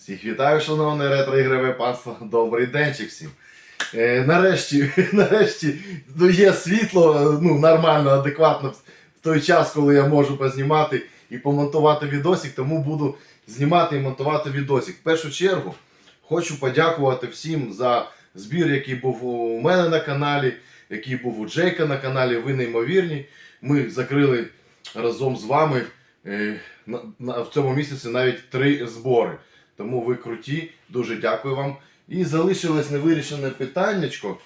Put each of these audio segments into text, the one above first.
Всіх вітаю, шановне ретро-ігрове панство. Добрий денчик всім. Е, нарешті, нарешті ну, є світло, ну, нормально, адекватно в той час, коли я можу познімати і помонтувати відосик, тому буду знімати і монтувати відосик. В першу чергу хочу подякувати всім за збір, який був у мене на каналі, який був у Джейка на каналі. Ви неймовірні. Ми закрили разом з вами е, на, на, в цьому місяці навіть три збори. Тому ви круті, дуже дякую вам. І залишилось невирішене питаннячко.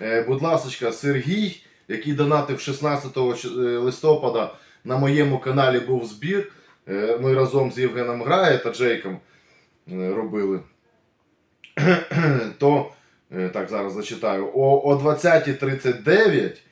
Е, будь ласка, Сергій, який донатив 16 е, листопада на моєму каналі був збір. Е, ми разом з Євгеном Грає та Джейком робили. То, так, зараз зачитаю. О, о 20.39 е, під-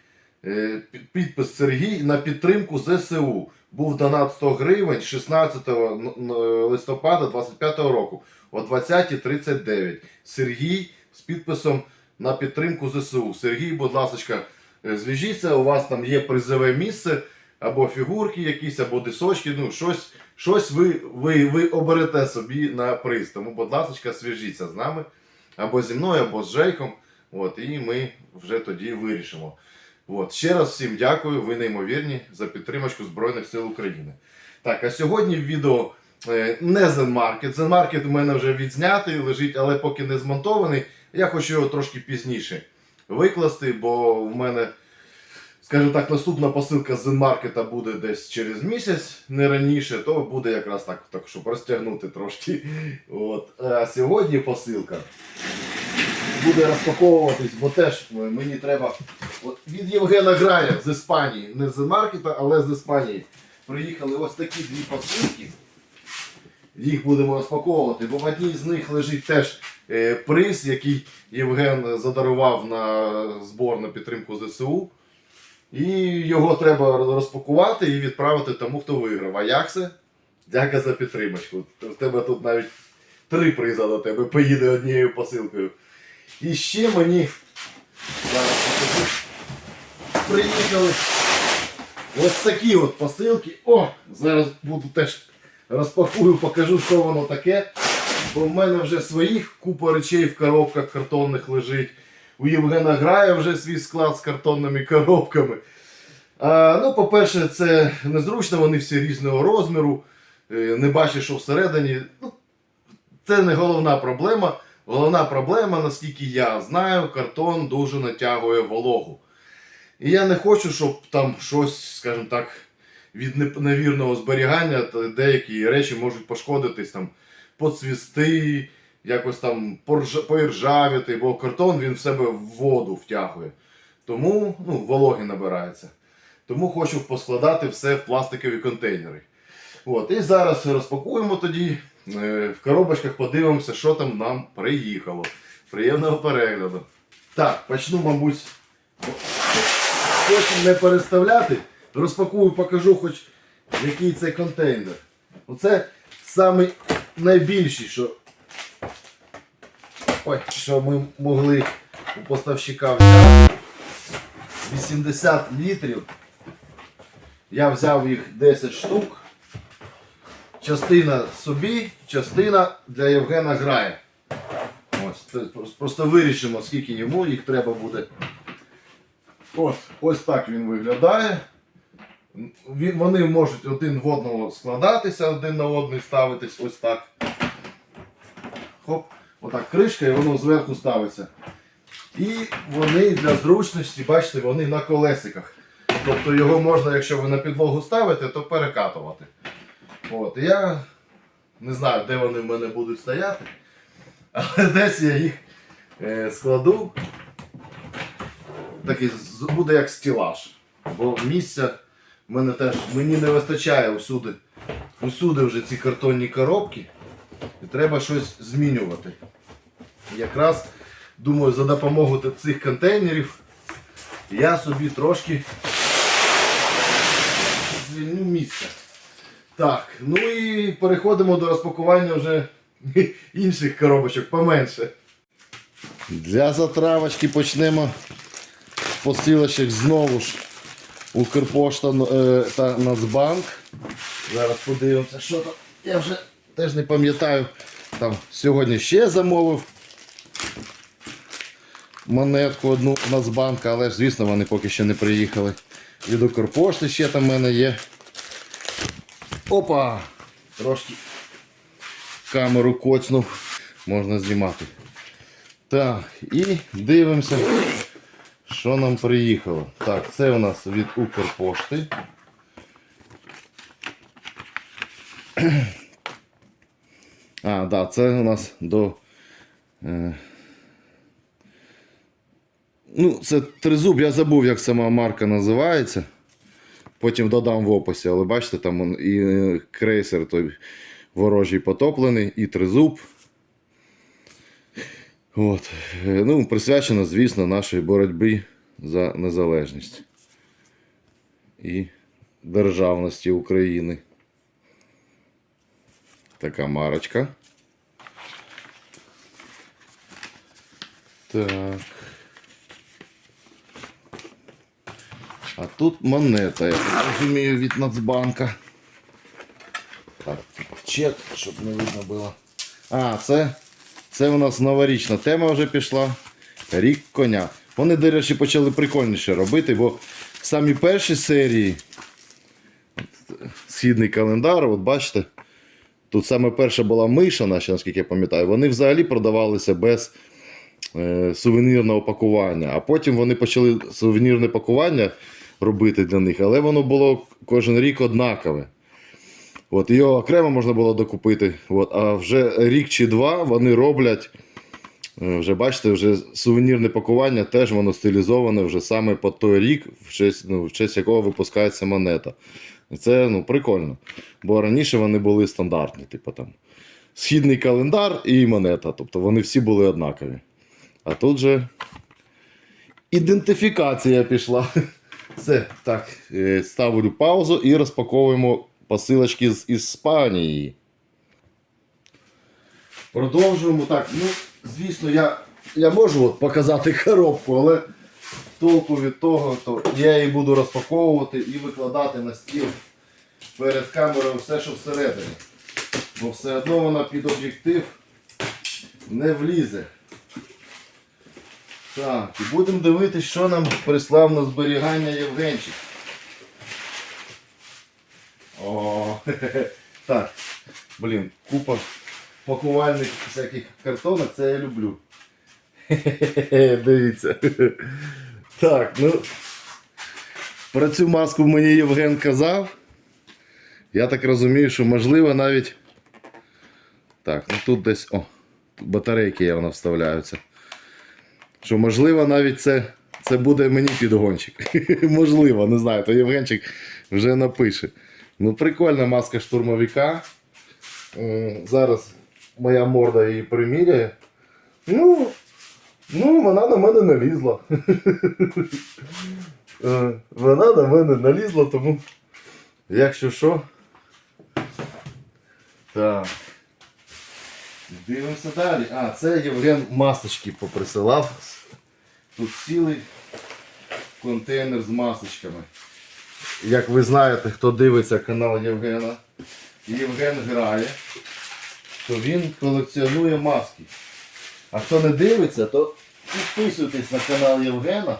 підпис Сергій на підтримку ЗСУ. Був донат 100 гривень 16 н- н- листопада 25 року о 20.39. Сергій з підписом на підтримку ЗСУ. Сергій, будь ласка, зв'яжіться, у вас там є призове місце, або фігурки якісь, або дисочки. Ну, щось, щось ви, ви, ви оберете собі на приз. Тому, будь ласка, зв'яжіться з нами, або зі мною, або з Джейком. От, і ми вже тоді вирішимо. От, ще раз всім дякую, ви неймовірні за підтримку Збройних сил України. Так, а сьогодні відео е, не Zenmarket. Zenmarket у мене вже відзнятий, лежить, але поки не змонтований. Я хочу його трошки пізніше викласти, бо в мене, скажімо так, наступна посилка з Zenmarket буде десь через місяць, не раніше, то буде якраз так, так щоб розтягнути трошки. От. А сьогодні посилка буде розпаковуватись, бо теж мені треба От від Євгена Грая з Іспанії, не з Маркета, але з Іспанії. Приїхали ось такі дві посилки. Їх будемо розпаковувати, бо в одній з них лежить теж е, приз, який Євген задарував на збор на підтримку ЗСУ. І його треба розпакувати і відправити тому, хто виграв. А як це? Дяка за підтримочку. У тебе тут навіть три приза до тебе поїде однією посилкою. І ще мені зараз покажу. Приїхали ось такі от посилки. О, зараз буду теж розпакую, покажу, що воно таке. Бо в мене вже своїх купа речей в коробках картонних лежить. У Євгена Грає вже свій склад з картонними коробками. А, ну, по-перше, це незручно, вони всі різного розміру. Е, Не бачиш, що всередині. Ну, це не головна проблема. Головна проблема, наскільки я знаю, картон дуже натягує вологу. І я не хочу, щоб там щось, скажімо так, від невірного зберігання деякі речі можуть пошкодитись, там, поцвісти, якось там поіржавіти, бо картон він в себе в воду втягує. Тому ну, вологи набирається. Тому хочу поскладати все в пластикові контейнери. От, і зараз розпакуємо тоді. Е, В коробочках подивимося, що там нам приїхало. Приємного перегляду. Так, почну, мабуть, потім не переставляти. Розпакую, покажу хоч який це контейнер. Оце самий найбільший, що, ой, що ми могли у поставщика взяти. 80 літрів. Я взяв їх 10 штук. Частина собі, частина для Євгена Грає. Ось, просто вирішимо, скільки йому їх треба буде. Ось, ось так він виглядає. Вони можуть один в одного складатися, один на один ставитись ось так. Хоп, отак кришка і воно зверху ставиться. І вони для зручності, бачите, вони на колесиках. Тобто його можна, якщо ви на підлогу ставите, то перекатувати. От, я не знаю, де вони в мене будуть стояти, але десь я їх е, складу. Такий буде як стілаж. Бо місця в мене теж мені не вистачає усюди. Усюди вже ці картонні коробки. І треба щось змінювати. Якраз думаю, за допомогою цих контейнерів я собі трошки звільню місце. Так, ну і переходимо до розпакування вже інших коробочок поменше. Для затравочки почнемо з посилочок знову ж Укрпошта е, та Нацбанк. Зараз подивимося, що там. Я вже теж не пам'ятаю. там сьогодні ще замовив монетку одну Нацбанка, але ж, звісно, вони поки що не приїхали. Від Укрпошти ще там в мене є. Опа! Трошки камеру коцнув, можна знімати. Так, і дивимося, що нам приїхало. Так, це у нас від Укрпошти. А, да, це у нас до. Е, ну, це тризуб, я забув, як сама марка називається. Потім додам в описі, але бачите, там і е, крейсер той ворожий потоплений, і тризуб. От. Е, Ну, присвячено, звісно, нашій боротьбі за незалежність і державності України. Така марочка. Так. А тут монета, я так розумію, від Нацбанка. Так, чек, щоб не видно було. А, це, це у нас новорічна тема вже пішла. Рік коня. Вони, до речі, почали прикольніше робити, бо самі перші серії, східний календар, от бачите, тут саме перша була миша, наша, наскільки я пам'ятаю, вони взагалі продавалися без е, сувенірного пакування. А потім вони почали сувенірне пакування робити для них, але воно було кожен рік однакове. От, його окремо можна було докупити. От, а вже рік чи два вони роблять. е, Вже бачите, вже сувенірне пакування теж воно стилізоване вже саме по той рік, в честь, ну, в честь якого випускається монета. Це ну, прикольно. Бо раніше вони були стандартні, типу там східний календар і монета. Тобто вони всі були однакові. А тут же ідентифікація пішла. Все, так, е, ставлю паузу і розпаковуємо посилочки з Іспанії. Продовжуємо. Так, ну, звісно, я, я можу от показати коробку, але толку від того, то я її буду розпаковувати і викладати на стіл перед камерою все, що всередині. Бо все одно вона під об'єктив не влізе. Так, і будемо дивитися, що нам прислав на зберігання Євгенчик. О, так. Блін, купа пакувальних всяких картонок, це я люблю. Дивіться. Так, ну. Про цю маску мені Євген казав. Я так розумію, що можливо навіть. Так, ну тут десь. О, батарейки явно вставляються. Що можливо навіть це, це буде мені підгончик. можливо, не знаю, то Євгенчик вже напише. Ну, прикольна маска штурмовика. Зараз моя морда її приміряє. Ну, ну вона на мене налізла. Е, Вона на мене налізла, тому якщо що. Так. Дивимося далі. А, це Євген масочки поприсилав. Тут цілий контейнер з масочками. Як ви знаєте, хто дивиться канал Євгена, Євген грає, то він колекціонує маски. А хто не дивиться, то підписуйтесь на канал Євгена.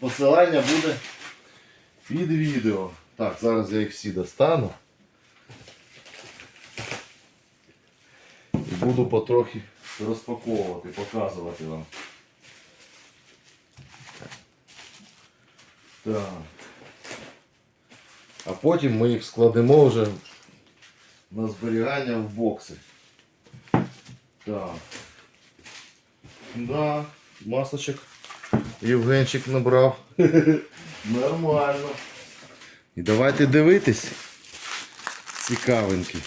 Посилання буде під відео. Так, зараз я їх всі достану. буду потрохи розпаковувати, показувати вам. Так. А потім ми їх складемо вже на зберігання в бокси. Так. Да, масочок Євгенчик набрав. Нормально. І давайте дивитись. Цікавенький.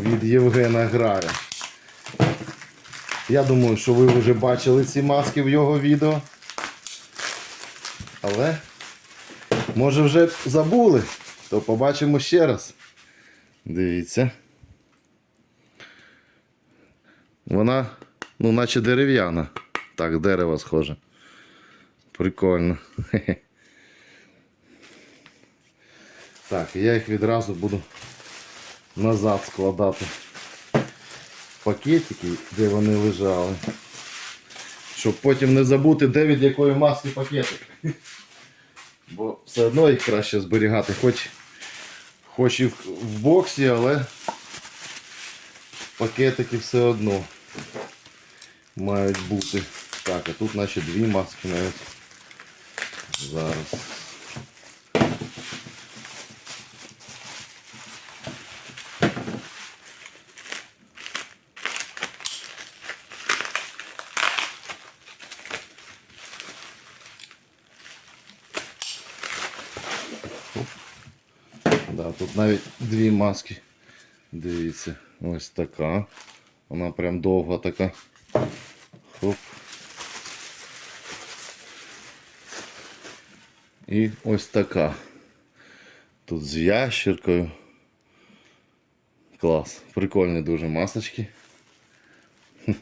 Від Євгена Грая. Я думаю, що ви вже бачили ці маски в його відео. Але може вже забули, то побачимо ще раз. Дивіться. Вона, ну, наче дерев'яна. Так, дерево схоже. Прикольно. Так, я їх відразу буду назад складати. пакетики, де вони лежали. Щоб потім не забути, де від якої маски пакетик. Бо все одно їх краще зберігати, хоч, хоч і в, в боксі, але пакетики все одно мають бути. Так, а тут наші дві маски навіть. Зараз. Да, тут навіть дві маски. Дивіться, ось така. Вона прям довга така. Хоп. І ось така. Тут з ящеркою. Клас. Прикольні дуже масочки.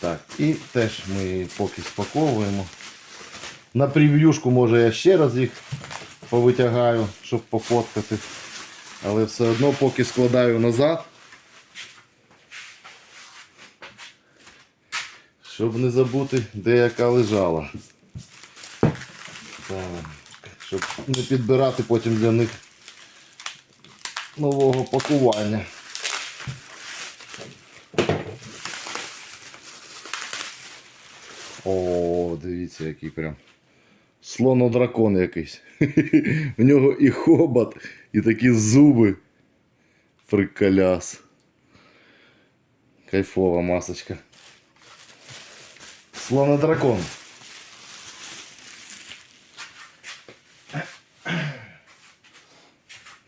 Так, і теж ми її поки спаковуємо. На прев'юшку може я ще раз їх повитягаю, щоб пофоткати. Але все одно поки складаю назад. Щоб не забути, де яка лежала. Так, щоб не підбирати потім для них нового пакування. О, дивіться, який прям слонодракон якийсь. В нього і хобот, і такі зуби. Приколяс. Кайфова масочка. Слонодракон.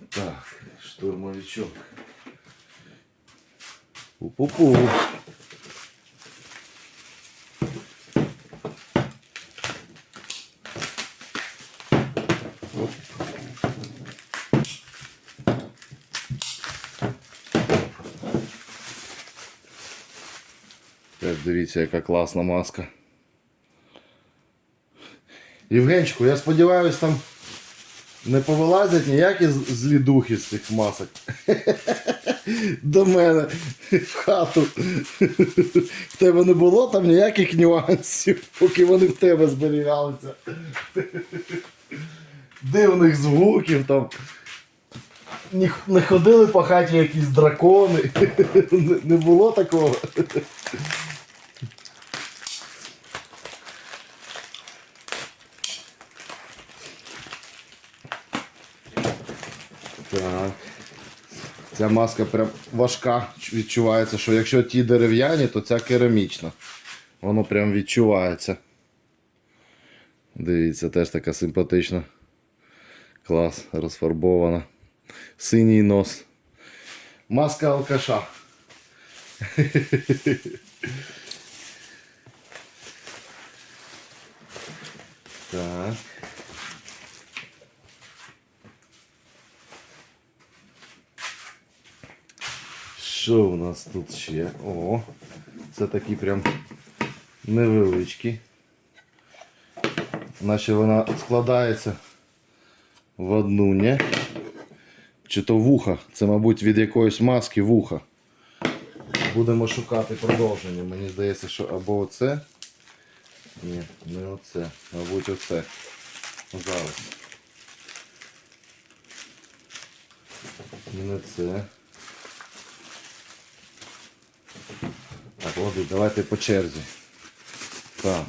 Так, штурмовичок. Пу-пу-пу. Дивіться, яка класна маска. Євгенчику, я сподіваюся, там не повилазять ніякі злі духи з цих масок. До мене в хату. В тебе не було там ніяких нюансів, поки вони в тебе зберігалися. Дивних звуків там. Не ходили по хаті якісь дракони. Не було такого. Так. Ця маска прям важка. Відчувається, що якщо ті дерев'яні, то ця керамічна. Воно прям відчувається. Дивіться, теж така симпатична. Клас, розфарбована. Синій нос. Маска алкаша. Так. Що у нас тут ще? О, це такі прям невеличкі. Наче вона складається в одну, не? Чи то вуха. Це, мабуть, від якоїсь маски вуха. Будемо шукати продовження. Мені здається, що або оце. Ні, не оце. Мабуть, оце. Зараз. Не це. Так, давайте по черзі. Так.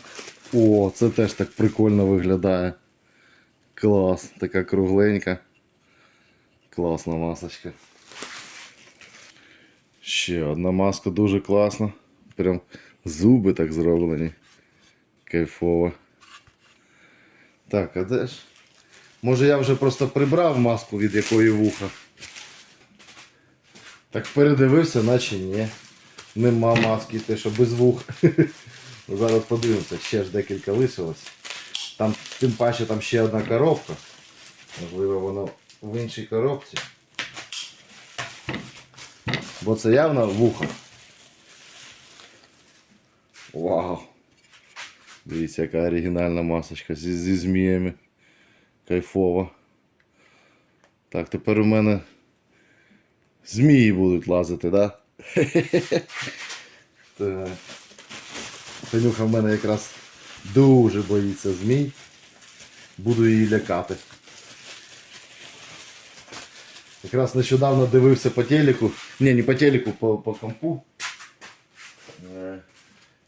О, це теж так прикольно виглядає. Клас, така кругленька. Класна масочка. Ще одна маска дуже класна. Прям зуби так зроблені. Кайфово. Так, а де ж? Може я вже просто прибрав маску від якої вуха. Так передивився, наче ні. Нема маски, те, що без вух. Зараз подивимося, ще ж декілька лишилось. Там, тим паче там ще одна коробка. Можливо, воно в іншій коробці. Бо це явно вухо. Вау! Дивіться, яка оригінальна масочка зі, зі зміями. Кайфово. Так, тепер у мене змії будуть лазити, да? Так. Танюха в мене якраз дуже боїться змій. Буду її лякати. Якраз нещодавно дивився по телеку. Ні, не по телеку, по, по компу.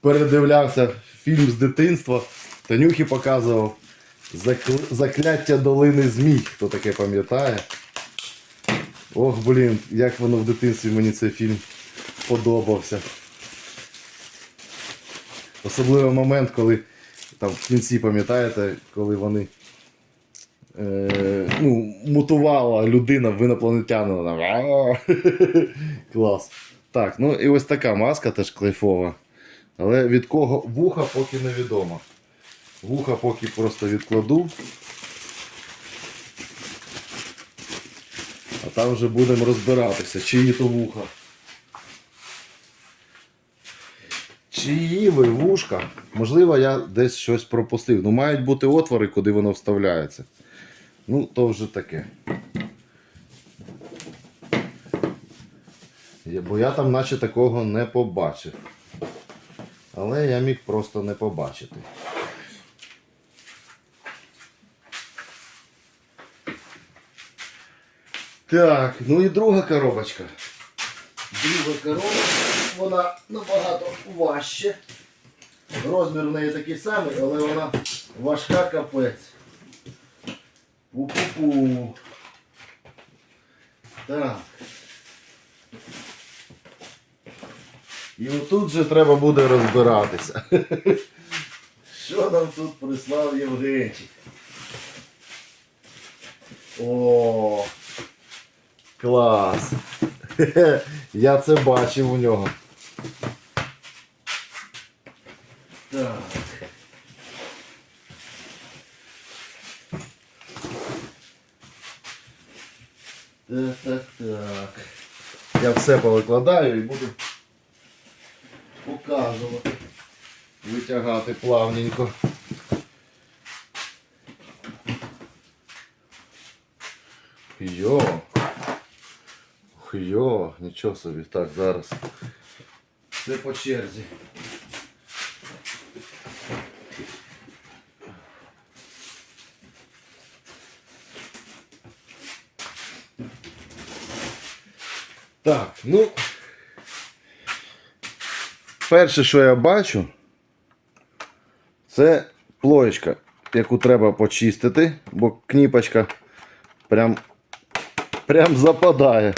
Передивлявся фільм з дитинства. Танюхі показував «Закл- Закляття долини змій. Хто таке пам'ятає? Ох, блін, як воно в дитинстві мені цей фільм подобався. Особливий момент, коли там в кінці, пам'ятаєте, коли вони е, ну, мутувала людина в інопланетянина. Клас. Так, ну і ось така маска теж клейфова. Але від кого вуха поки невідомо. Вуха поки просто відкладу. А там вже будемо розбиратися, чиї то вуха. Чиї ви вушка? Можливо, я десь щось пропустив. Ну, мають бути отвори, куди воно вставляється. Ну, то вже таке. Бо я там наче такого не побачив. Але я міг просто не побачити. Так, ну і друга коробочка. Друга коробочка, вона набагато важче. Розмір в неї такий самий, але вона важка капець. Пу-пу-пу. Так. І отут же треба буде розбиратися. Що нам тут прислав Євгенчик? О, клас. Я це бачив у нього. Так. Так, так, так. Я все повикладаю і буду показувати. Витягати плавненько. Йо. Йо, нічого собі. Так, зараз. Все по черзі. Так, ну. Перше, що я бачу, це плоєчка, яку треба почистити, бо кніпочка прям, прям западає.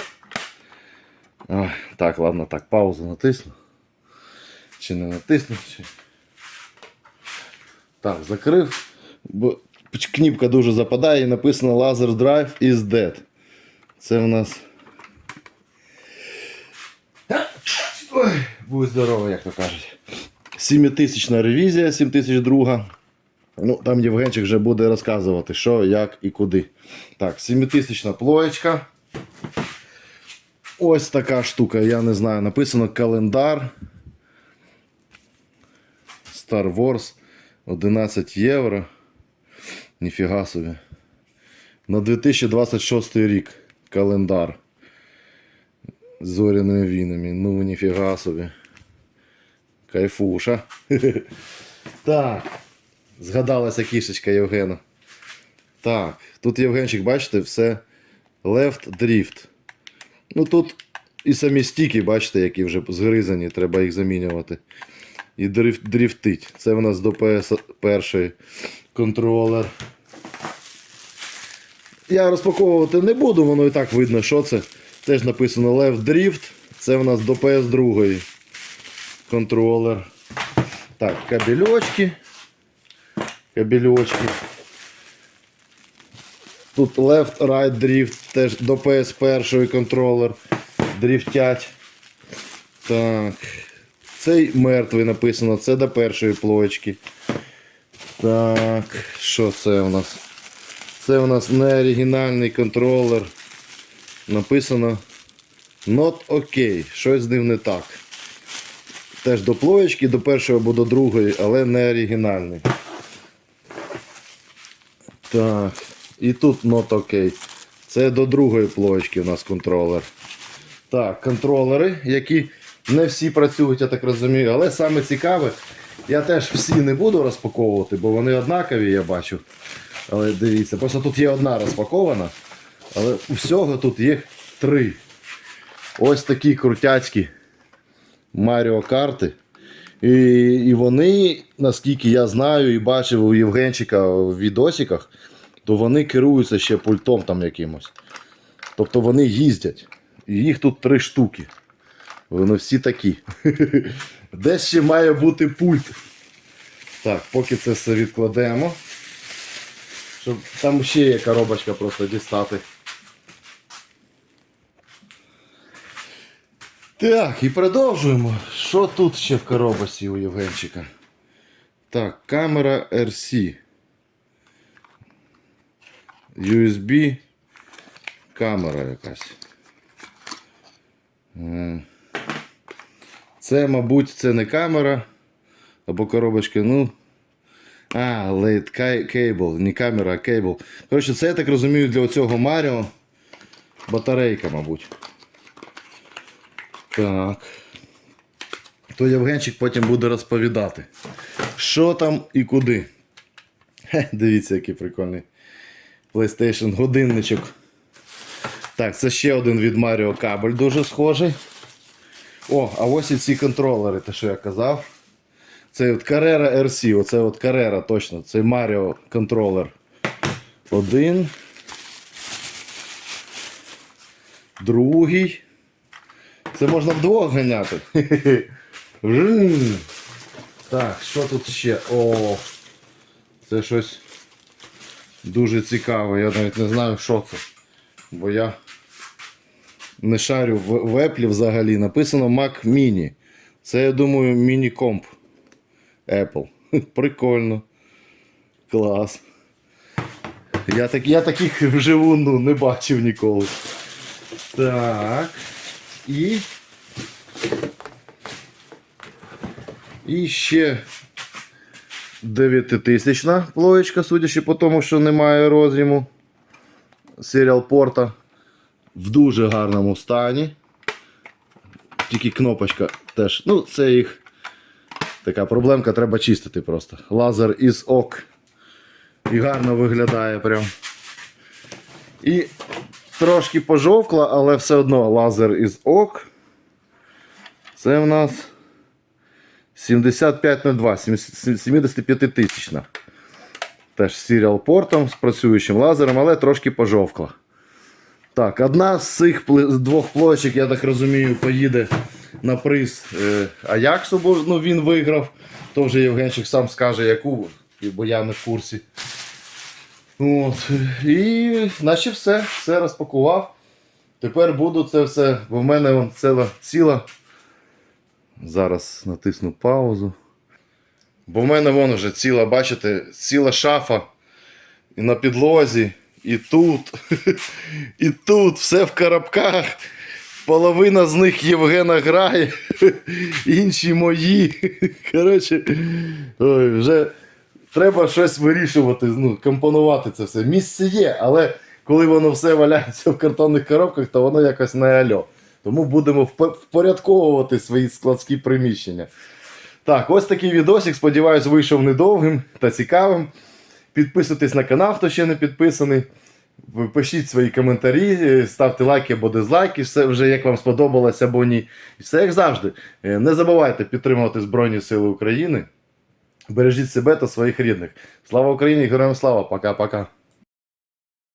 Ой, так, ладно, так, паузу натисну. Чи не натисну? Чи... Так, закрив. Бо кніпка дуже западає і написано Laser Drive is dead. Це в нас. Ой, будь здоровий, як то кажуть. 7000 ревізія, 7002. Ну, там Євгенчик вже буде розказувати, що, як і куди. Так, 7000 плоєчка. Ось така штука, я не знаю, написано календар. Star Wars 11 євро. Ніфіга собі. На 2026 рік календар. З зоряними війнами. Ну ніфіга собі. Кайфуша. Так. Згадалася кішечка Євгена. Так, тут Євгенчик, бачите, все left drift. Ну тут і самі стіки, бачите, які вже згризані, треба їх замінювати. І дрифт, дрифтить. Це в нас до PS перший контролер. Я розпаковувати не буду, воно і так видно, що це. Теж написано Left Drift. Це в нас до PS2 контролер. Так, кабельочки. Кабельочки. Тут Left Right Drift, теж до PS1 контролер. Дрифтять. Так. Цей мертвий написано, це до першої плочки. Так, що це у нас? Це у нас не оригінальний контролер. Написано Not OK. Щось з ним не так. Теж до плоєчки, до першої або до другої, але не оригінальний. Так. І тут Not OK. Це до другої плоєчки у нас контролер. Так, контролери, які не всі працюють, я так розумію. Але саме цікаве, я теж всі не буду розпаковувати, бо вони однакові, я бачу. Але дивіться, просто тут є одна розпакована, але у всього тут є три. Ось такі крутяцькі Маріо карти. І, і вони, наскільки я знаю і бачив у Євгенчика в відосиках, то вони керуються ще пультом там якимось. Тобто вони їздять. І їх тут три штуки. Вони всі такі. Де ще має бути пульт? Так, поки це все відкладемо. Щоб там ще є коробочка просто дістати. Так, і продовжуємо. Що тут ще в коробочці у Євгенчика? Так, камера RC. USB камера якась. Це, мабуть, це не камера. Або коробочка, ну. А, late cable, не камера, а кейбл. Коротше, це я так розумію для цього Маріо. Батарейка, мабуть. Так. То Євгенчик потім буде розповідати, що там і куди. Хе, дивіться, який прикольний PlayStation годинничок. Так, це ще один від Mario кабель дуже схожий. О, а ось і ці контролери, те, що я казав. Це от Carrera RC, оце от Carrera точно. Це Mario контролер. Один. Другий. Це можна вдвох ганяти. Так, що тут ще? О, це щось дуже цікаве. Я навіть не знаю, що це. Бо я не шарю в, в Apple взагалі. Написано Mac Mini. Це, я думаю, міні-комп Apple. Прикольно. Клас. Я, так, я таких вживу ну, не бачив ніколи. Так. І. І ще 9000 плоєчка, судячи по тому, що немає роз'єму. Серіал порта в дуже гарному стані. Тільки кнопочка теж. Ну, це їх така проблемка, треба чистити просто. Лазер із ок. І гарно виглядає прям. І трошки пожовкла, але все одно лазер із ок. Це в нас 7502, 75 тисячна. Теж з серіал портом, з працюючим лазером, але трошки пожовкла. Так, одна з цих двох площик, я так розумію, поїде на приз е, Аяксу, бо ну, він виграв. То вже Євгенчик сам скаже, яку, бо я не в курсі. От. І наче все, все розпакував. Тепер буду це все, бо в мене вон ціла, ціла. Зараз натисну паузу. Бо в мене вон вже ціла, бачите, ціла шафа і на підлозі, і тут, і тут, все в коробках. Половина з них Євгена грає, інші мої. Коротше, ой, вже треба щось вирішувати, ну, компонувати це все. Місце є, але коли воно все валяється в картонних коробках, то воно якось не альо. Тому будемо впорядковувати свої складські приміщення. Так, ось такий відосик. Сподіваюсь, вийшов недовгим та цікавим. Підписуйтесь на канал, хто ще не підписаний. Пишіть свої коментарі, е, ставте лайки або дизлайки, все вже як вам сподобалось або ні. І все як завжди. Е, Не забувайте підтримувати Збройні Сили України. Бережіть себе та своїх рідних. Слава Україні! Героям слава! Пока-пока!